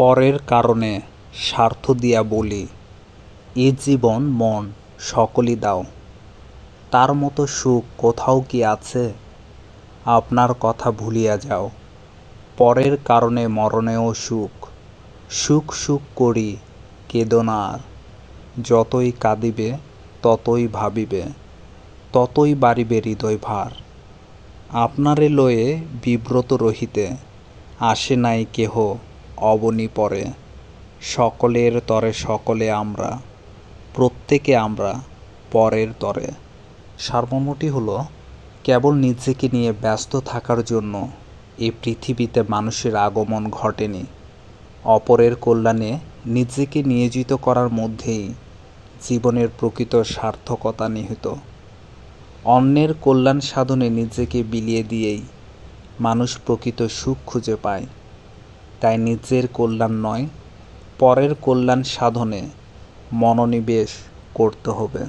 পরের কারণে স্বার্থ দিয়া বলি, এ জীবন মন সকলই দাও। তার মতো সুখ কোথাও কি আছে? আপনার কথা ভুলিয়া যাও। পরের কারণে মরণেও সুখ। সুখ সুখ করি কেদনার যতই কাঁদিবে, ততই ভাবিবে, ততই বাড়িবে হৃদয় ভার। আপনারে লয়ে বিব্রত রহিতে আসে নাই কেহ। অবনী পরে সকলের তরে সকলে আমরা, প্রত্যেকে আমরা পরের তরে। সারমর্মটি হলো কেবল নিজেকে নিয়ে ব্যস্ত থাকার জন্য এই পৃথিবীতে মানুষের আগমন ঘটেনি। অপরের কল্যাণে নিজেকে নিয়োজিত করার মধ্যেই জীবনের প্রকৃত সার্থকতা নিহিত। অন্যের কল্যাণ সাধনে নিজেকে বিলিয়ে দিয়েই মানুষ প্রকৃত সুখ খুঁজে পায়। তাই নিজের কল্যাণ নয় পরের কল্যাণ সাধনে মনোনিবেশ করতে হবে।